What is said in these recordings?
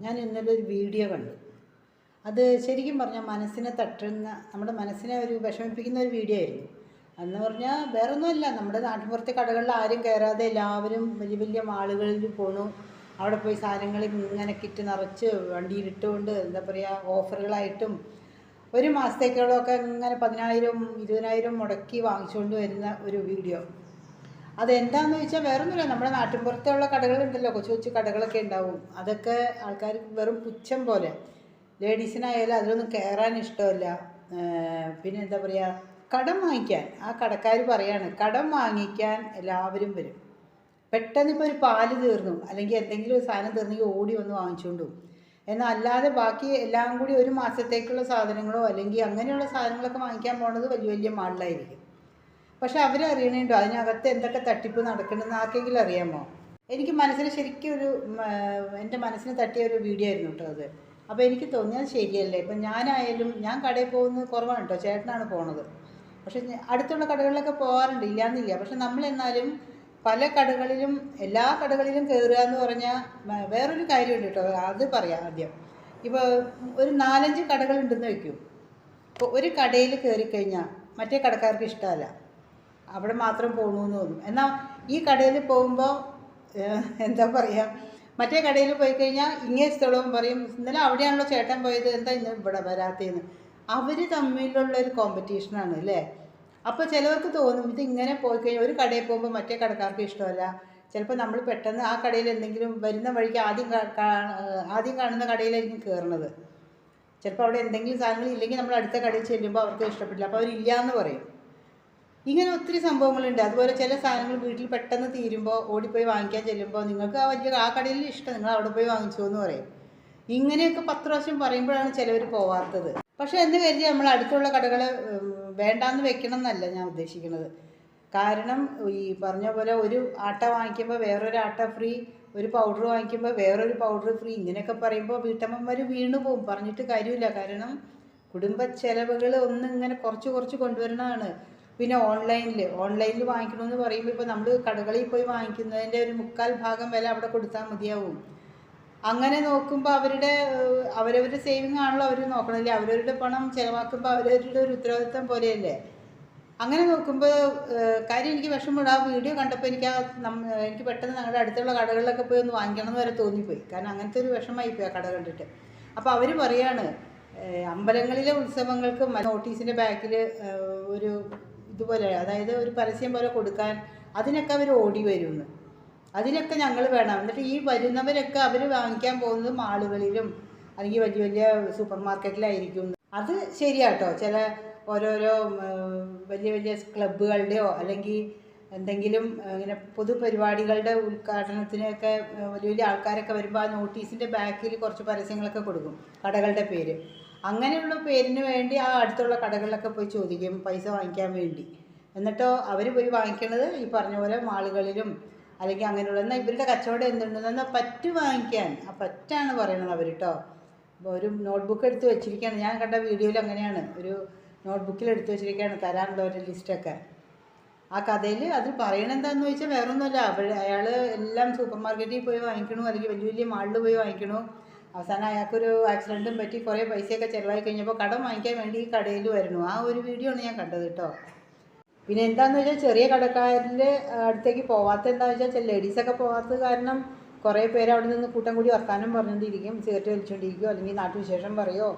ഞാൻ ഇന്നലെ ഒരു വീഡിയോ കണ്ടു. അത് ശരിക്കും പറഞ്ഞാൽ മനസ്സിനെ തട്ടുന്ന നമ്മുടെ മനസ്സിനെ ഒരു വിഷമിപ്പിക്കുന്ന ഒരു വീഡിയോ ആയിരുന്നു. എന്ന് പറഞ്ഞാൽ വേറെ ഒന്നുമല്ല നമ്മുടെ നാട്ടിൻപുറത്തെ കടകളിൽ ആരും കയറാതെ എല്ലാവരും വലിയ വലിയ മാളുകളിൽ പോണു. അവിടെ പോയി സാധനങ്ങൾ ഇങ്ങനെ കിറ്റ് നിറച്ച് വണ്ടിയിലിട്ടുകൊണ്ട് എന്താ പറയുക ഓഫറുകളായിട്ടും ഒരു മാസത്തേക്കുള്ളതൊക്കെ ഇങ്ങനെ പതിനായിരം ഇരുപതിനായിരം മുടക്കി വാങ്ങിച്ചുകൊണ്ട് വരുന്ന ഒരു വീഡിയോ. അതെന്താന്ന് വെച്ചാൽ വേറെ ഒന്നുമില്ല നമ്മുടെ നാട്ടിൻപുറത്തുള്ള കടകളുണ്ടല്ലോ. കൊച്ചു കൊച്ചു കടകളൊക്കെ ഉണ്ടാവും. അതൊക്കെ ആൾക്കാർ വെറും പുച്ഛം പോലെ. ലേഡീസിനായാലും അതിലൊന്നും കയറാൻ ഇഷ്ടമല്ല. പിന്നെ എന്താ പറയുക കടം വാങ്ങിക്കാൻ. ആ കടക്കാർ പറയാണ് കടം വാങ്ങിക്കാൻ എല്ലാവരും വരും. പെട്ടെന്ന് ഇപ്പോൾ ഒരു പാൽ തീർന്നു. അല്ലെങ്കിൽ എന്തെങ്കിലും ഒരു സാധനം തീർന്നെങ്കിൽ ഓടി വന്ന് വാങ്ങിച്ചുകൊണ്ട് പോകും. എന്നാൽ അല്ലാതെ ബാക്കി എല്ലാം കൂടി ഒരു മാസത്തേക്കുള്ള സാധനങ്ങളോ അല്ലെങ്കിൽ അങ്ങനെയുള്ള സാധനങ്ങളൊക്കെ വാങ്ങിക്കാൻ പോണത് വലിയ വലിയ മാളിലായിരിക്കും. പക്ഷെ അവരറിയണുണ്ടോ? അതിനകത്ത് എന്തൊക്കെ തട്ടിപ്പ് നടക്കണമെന്ന് ആർക്കെങ്കിലും അറിയാമോ? എനിക്ക് മനസ്സിൽ ശരിക്കും ഒരു എന്റെ മനസ്സിന് തട്ടിയ ഒരു വീഡിയോ ആയിരുന്നു കേട്ടോ അത്. അപ്പോൾ എനിക്ക് തോന്നിയത് ശരിയല്ലേ? ഇപ്പം ഞാനായാലും ഞാൻ കടയിൽ പോകുന്നത് കുറവാണ് കേട്ടോ ചേട്ടനാണ് പോണത്. പക്ഷെ അടുത്തുള്ള കടകളിലൊക്കെ പോകാറുണ്ട് ഇല്ലയെന്നില്ല പക്ഷെ നമ്മൾ എന്നാലും പല കടകളിലും എല്ലാ കടകളിലും കയറുക എന്ന് പറഞ്ഞാൽ വേറൊരു കാര്യമുണ്ട് കേട്ടോ അത് പറയാം ആദ്യം. ഇപ്പോൾ ഒരു നാലഞ്ച് കടകളുണ്ടെന്ന് വയ്ക്കും. ഇപ്പോൾ ഒരു കടയിൽ കയറിക്കഴിഞ്ഞാൽ മറ്റേ കടക്കാർക്ക് ഇഷ്ടമല്ല. അവിടെ മാത്രം പോകണമെന്ന് തോന്നും. എന്നാൽ ഈ കടയിൽ പോകുമ്പോൾ എന്താ പറയുക മറ്റേ കടയിൽ പോയി കഴിഞ്ഞാൽ ഇങ്ങേ സ്ഥലവും പറയും ഇന്നലെ അവിടെയാണല്ലോ ചേട്ടൻ പോയത് എന്താ ഇന്ന് ഇവിടെ വരാത്തേന്ന്? അവർ തമ്മിലുള്ള ഒരു കോമ്പറ്റീഷനാണ് അല്ലേ? അപ്പോൾ ചിലവർക്ക് തോന്നും ഇത് ഇങ്ങനെ പോയി കഴിഞ്ഞാൽ ഒരു കടയിൽ പോകുമ്പോൾ മറ്റേ കടക്കാർക്ക് ഇഷ്ടമല്ല. ചിലപ്പോൾ നമ്മൾ പെട്ടെന്ന് ആ കടയിൽ എന്തെങ്കിലും വരുന്ന വഴിക്ക് ആദ്യം ആദ്യം കാണുന്ന കടയിലായിരിക്കും കയറുന്നത് ചിലപ്പോൾ അവിടെ എന്തെങ്കിലും സാധനങ്ങൾ ഇല്ലെങ്കിൽ നമ്മൾ അടുത്ത കടയിൽ ചെല്ലുമ്പോൾ അവർക്ക് ഇഷ്ടപ്പെട്ടില്ല അപ്പോൾ അവരില്ല എന്ന് പറയും. ഇങ്ങനെ ഒത്തിരി സംഭവങ്ങളുണ്ട്. അതുപോലെ ചില സാധനങ്ങൾ വീട്ടിൽ പെട്ടെന്ന് തീരുമ്പോൾ ഓടിപ്പോയി വാങ്ങിക്കാൻ ചെല്ലുമ്പോൾ നിങ്ങൾക്ക് ആ വലിയ ആ കടയിൽ ഇഷ്ടം നിങ്ങൾ അവിടെ പോയി വാങ്ങിച്ചു എന്ന് പറയും. ഇങ്ങനെയൊക്കെ പത്ത് പ്രാവശ്യം പറയുമ്പോഴാണ് ചിലവർ പോവാത്തത്. പക്ഷേ എന്ന് കരുതി നമ്മൾ അടുത്തുള്ള കടകൾ വേണ്ടാന്ന് വെക്കണം എന്നല്ല ഞാൻ ഉദ്ദേശിക്കുന്നത്. കാരണം ഈ പറഞ്ഞ പോലെ ഒരു ആട്ട വാങ്ങിക്കുമ്പോൾ വേറൊരു ആട്ട ഫ്രീ ഒരു പൗഡർ വാങ്ങിക്കുമ്പോൾ വേറൊരു പൗഡർ ഫ്രീ ഇങ്ങനെയൊക്കെ പറയുമ്പോൾ വീട്ടമ്മമാർ വീണു പോകും പറഞ്ഞിട്ട് കാര്യമില്ല. കാരണം കുടുംബ ചെലവുകൾ ഒന്നിങ്ങനെ കുറച്ച് കുറച്ച് കൊണ്ടുവരണതാണ് പിന്നെ ഓൺലൈനിൽ ഓൺലൈനിൽ വാങ്ങിക്കണമെന്ന് പറയുമ്പോൾ ഇപ്പോൾ നമ്മൾ കടകളിൽ പോയി വാങ്ങിക്കുന്നതിന്റെ ഒരു മുക്കാൽ ഭാഗം വില അവിടെ കൊടുത്താൽ മതിയാവും. അങ്ങനെ നോക്കുമ്പോൾ അവരുടെ അവരവരുടെ സേവിങ് ആണല്ലോ അവർ നോക്കണമല്ലേ അവരവരുടെ പണം ചിലവാക്കുമ്പോൾ അവരവരുടെ ഒരു ഉത്തരവാദിത്തം പോലെയല്ലേ? അങ്ങനെ നോക്കുമ്പോൾ കാര്യം എനിക്ക് വിഷമമുണ്ട് ആ വീഡിയോ കണ്ടപ്പോൾ എനിക്ക് ആ എനിക്ക് പെട്ടെന്ന് ഞങ്ങളുടെ അടുത്തുള്ള കടകളിലൊക്കെ പോയി ഒന്ന് വാങ്ങിക്കണം എന്ന് വരെ തോന്നിപ്പോയി. കാരണം അങ്ങനത്തെ ഒരു വിഷമമായിപ്പോയി ആ കട കണ്ടിട്ട്. അപ്പോൾ അവർ പറയാണ് അമ്പലങ്ങളിലെ ഉത്സവങ്ങൾക്ക് നോട്ടീസിന്റെ ബാക്കിൽ ഒരു ഇതുപോലെ അതായത് ഒരു പരസ്യം പോലെ കൊടുക്കാൻ അതിനൊക്കെ അവർ ഓടി വരുമെന്ന് അതിനൊക്കെ ഞങ്ങൾ വേണം. എന്നിട്ട് ഈ വരുന്നവരൊക്കെ അവർ വാങ്ങിക്കാൻ പോകുന്നത് മാളുകളിലും അല്ലെങ്കിൽ വലിയ വലിയ സൂപ്പർ മാർക്കറ്റിലായിരിക്കും അത് ശരിയാട്ടോ. ചില ഓരോരോ വലിയ വലിയ ക്ലബ്ബുകളുടെയോ അല്ലെങ്കിൽ എന്തെങ്കിലും ഇങ്ങനെ പൊതുപരിപാടികളുടെ ഉദ്ഘാടനത്തിനൊക്കെ വലിയ വലിയ ആൾക്കാരൊക്കെ വരുമ്പോൾ ആ നോട്ടീസിന്റെ ബാക്കിൽ കുറച്ച് പരസ്യങ്ങളൊക്കെ കൊടുക്കും കടകളുടെ പേര്. അങ്ങനെയുള്ള പേരിന് വേണ്ടി ആ അടുത്തുള്ള കടകളിലൊക്കെ പോയി ചോദിക്കും പൈസ വാങ്ങിക്കാൻ വേണ്ടി. എന്നിട്ടോ അവർ പോയി വാങ്ങിക്കണത് ഈ പറഞ്ഞ പോലെ മാളുകളിലും അല്ലെങ്കിൽ അങ്ങനെയുള്ള എന്നാൽ ഇവരുടെ കച്ചവടം എന്തുണ്ടെന്ന് എന്നാൽ പറ്റ് വാങ്ങിക്കാൻ. ആ പറ്റാണ് പറയണത് അവർ കേട്ടോ ഒരു നോട്ട്ബുക്ക് എടുത്ത് വെച്ചിരിക്കുകയാണ് ഞാൻ കണ്ട വീഡിയോയിൽ അങ്ങനെയാണ്. ഒരു നോട്ട്ബുക്കിൽ എടുത്ത് വെച്ചിരിക്കുകയാണ് തരാനുള്ള ഒരു ലിസ്റ്റൊക്കെ ആ കഥയിൽ അത് പറയണെന്താന്ന് ചോദിച്ചാൽ വേറൊന്നുമല്ല. അവൾ അയാൾ എല്ലാം സൂപ്പർ മാർക്കറ്റിൽ പോയി വാങ്ങിക്കണു അല്ലെങ്കിൽ വലിയ വലിയ മാളിൽ പോയി വാങ്ങിക്കണു. അവസാനം അയാൾക്കൊരു ആക്സിഡന്റും പറ്റി കുറേ പൈസയൊക്കെ ചിലവായി കഴിഞ്ഞപ്പോൾ കടം വാങ്ങിക്കാൻ വേണ്ടി ഈ കടയിൽ വരുന്നു. ആ ഒരു വീഡിയോ ആണ് ഞാൻ കണ്ടത് കേട്ടോ പിന്നെ എന്താന്ന് വെച്ചാൽ ചെറിയ കടക്കാരന്റെ അടുത്തേക്ക് പോവാത്ത എന്താണെന്ന് വെച്ചാൽ ലേഡീസൊക്കെ പോവാത്തത് കാരണം കുറേ പേര് അവിടെ നിന്ന് കൂട്ടം കൂടി വർത്താനം പറഞ്ഞുകൊണ്ടിരിക്കും സിഗരറ്റ് വലിച്ചുകൊണ്ടിരിക്കുകയോ അല്ലെങ്കിൽ നാട്ടുവിശേഷം പറയോ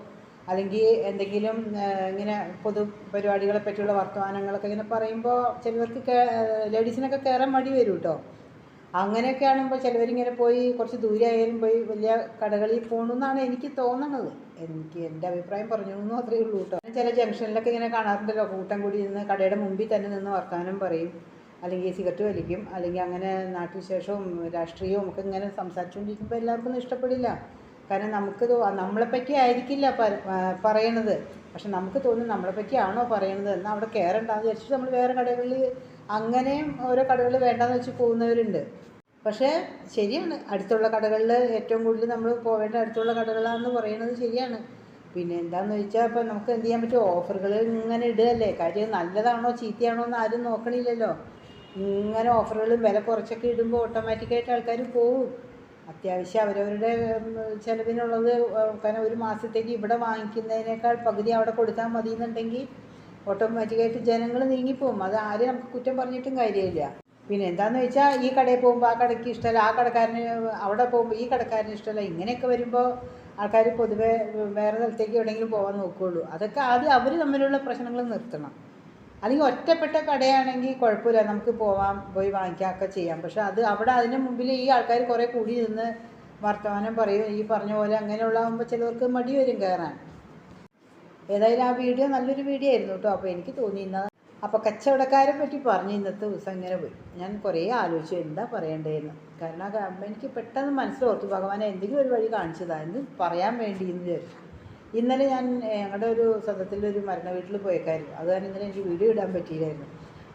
അല്ലെങ്കിൽ എന്തെങ്കിലും ഇങ്ങനെ പൊതു പരിപാടികളെ പറ്റിയുള്ള വർത്തമാനങ്ങളൊക്കെ ഇങ്ങനെ പറയുമ്പോൾ ചിലവർക്ക് ലേഡീസിനൊക്കെ കയറാൻ മടി വരും കേട്ടോ അങ്ങനെയൊക്കെ ആകുമ്പോൾ ചിലവരിങ്ങനെ പോയി കുറച്ച് ദൂരെ ആയാലും പോയി വലിയ കടകളിൽ പോകണമെന്നാണ് എനിക്ക് തോന്നണത്. എനിക്ക് എന്റെ അഭിപ്രായം പറഞ്ഞു എന്ന് മാത്രമേ ഉള്ളൂ കേട്ടോ ചില ജംഗ്ഷനിലൊക്കെ ഇങ്ങനെ കാണാറുണ്ടല്ലോ കൂട്ടം കൂടി നിന്ന് കടയുടെ മുമ്പിൽ തന്നെ നിന്ന് വർത്തമാനം പറയും. അല്ലെങ്കിൽ സിഗരറ്റ് വലിക്കും അല്ലെങ്കിൽ അങ്ങനെ നാട്ടുവിശേഷവും രാഷ്ട്രീയവും ഒക്കെ ഇങ്ങനെ സംസാരിച്ചുകൊണ്ടിരിക്കുമ്പോൾ എല്ലാവർക്കും ഇഷ്ടപ്പെടില്ല. കാരണം നമുക്ക് നമ്മളെപ്പറ്റി ആയിരിക്കില്ല പറയണത്. പക്ഷെ നമുക്ക് തോന്നും നമ്മളെപ്പറ്റിയാണോ പറയണത്? എന്നാൽ അവിടെ കയറണ്ടെന്ന് വിചാരിച്ചിട്ട് നമ്മൾ വേറെ കടകളിൽ അങ്ങനെയും ഓരോ കടകളിൽ വേണ്ടെന്ന് വെച്ച് പോകുന്നവരുണ്ട്. പക്ഷേ ശരിയാണ്. അടുത്തുള്ള കടകളിൽ ഏറ്റവും കൂടുതൽ നമ്മൾ പോവേണ്ട അടുത്തുള്ള കടകളാണെന്ന് പറയുന്നത് ശരിയാണ്. പിന്നെ എന്താണെന്ന് വെച്ചാൽ ഇപ്പം നമുക്ക് എന്ത് ചെയ്യാൻ പറ്റും? ഓഫറുകൾ ഇങ്ങനെ ഇടുകയല്ലേ കാര്യം നല്ലതാണോ ചീത്തയാണോ എന്ന് ആരും നോക്കണില്ലല്ലോ. ഇങ്ങനെ ഓഫറുകൾ വില കുറച്ചൊക്കെ ഇടുമ്പോൾ ഓട്ടോമാറ്റിക്കായിട്ട് ആൾക്കാർ പോവും. അത്യാവശ്യം അവരവരുടെ ചിലവിനുള്ളത് കാരണം ഒരു മാസത്തേക്ക് ഇവിടെ വാങ്ങിക്കുന്നതിനേക്കാൾ പകുതി അവിടെ കൊടുത്താൽ മതി എന്നുണ്ടെങ്കിൽ ഓട്ടോമാറ്റിക്കായിട്ട് ജനങ്ങൾ നീങ്ങിപ്പോവും. അത് ആരും നമുക്ക് കുറ്റം പറഞ്ഞിട്ടും കാര്യമില്ല. പിന്നെ എന്താന്ന് വെച്ചാൽ ഈ കടയിൽ പോകുമ്പോൾ ആ കടയ്ക്ക് ഇഷ്ടമല്ല ആ കടക്കാരന് അവിടെ പോകുമ്പോൾ ഈ കടക്കാരന് ഇഷ്ടമല്ല ഇങ്ങനെയൊക്കെ വരുമ്പോൾ ആൾക്കാർ പൊതുവെ വേറെ സ്ഥലത്തേക്ക് എവിടെയെങ്കിലും പോകാൻ നോക്കുകയുള്ളൂ അതൊക്കെ ആദ്യം അവർ തമ്മിലുള്ള പ്രശ്നങ്ങൾ നിർത്തണം. അല്ലെങ്കിൽ ഒറ്റപ്പെട്ട കടയാണെങ്കിൽ കുഴപ്പമില്ല നമുക്ക് പോവാം പോയി വാങ്ങിക്കാം ഒക്കെ ചെയ്യാം. പക്ഷെ അത് അവിടെ അതിന് മുമ്പിൽ ഈ ആൾക്കാർ കുറേ കൂടി നിന്ന് വർത്തമാനം പറയും. ഈ പറഞ്ഞ പോലെ അങ്ങനെയുള്ളതാകുമ്പോൾ ചിലവർക്ക് മടി വരും കയറാൻ ഏതായാലും ആ വീഡിയോ നല്ലൊരു വീഡിയോ ആയിരുന്നു കേട്ടോ. അപ്പോൾ എനിക്ക് തോന്നി അപ്പോൾ കച്ചവടക്കാരെ പറ്റി പറഞ്ഞു ഇന്നത്തെ ദിവസം ഇങ്ങനെ പോയി. ഞാൻ കുറേ ആലോചിച്ചു എന്താ പറയേണ്ടതെന്ന് കാരണം എനിക്ക് പെട്ടെന്ന് മനസ്സിലോർത്തു ഭഗവാനെ എന്തെങ്കിലും ഒരു വഴി കാണിച്ചതാ എന്ന് പറയാൻ വേണ്ടി എന്ന് വിചാരിച്ചു. ഇന്നലെ ഞാൻ ഞങ്ങളുടെ ഒരു സ്വന്തത്തിലൊരു മരണ വീട്ടിൽ പോയേക്കായിരുന്നു. അത് കാരണം ഇന്നലെ എനിക്ക് വീഡിയോ ഇടാൻ പറ്റിയില്ലായിരുന്നു.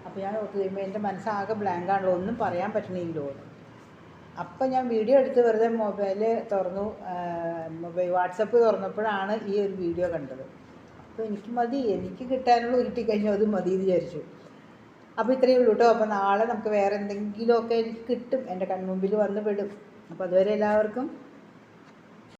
അപ്പോൾ ഞാൻ ഓർത്ത് കഴിയുമ്പോൾ എന്റെ മനസ്സാകെ ബ്ലാങ്ക് ആണല്ലോ ഒന്നും പറയാൻ പറ്റണില്ലോ എന്ന് അപ്പം ഞാൻ വീഡിയോ എടുത്ത് വെറുതെ മൊബൈൽ തുറന്നു മൊബൈൽ വാട്സപ്പ് തുറന്നപ്പോഴാണ് ഈ ഒരു വീഡിയോ കണ്ടത്. അപ്പോൾ എനിക്ക് മതി എനിക്ക് കിട്ടാനുള്ള കിട്ടിക്കഴിഞ്ഞാൽ അത് മതി എന്ന് വിചാരിച്ചു. അപ്പോൾ ഇത്രയേ ഉള്ളൂ കേട്ടോ അപ്പോൾ നാളെ നമുക്ക് വേറെ എന്തെങ്കിലുമൊക്കെ എനിക്ക് കിട്ടും. എന്റെ കൺമുമ്പിൽ വന്ന് പെടും. അപ്പോൾ അതുവരെ എല്ലാവർക്കും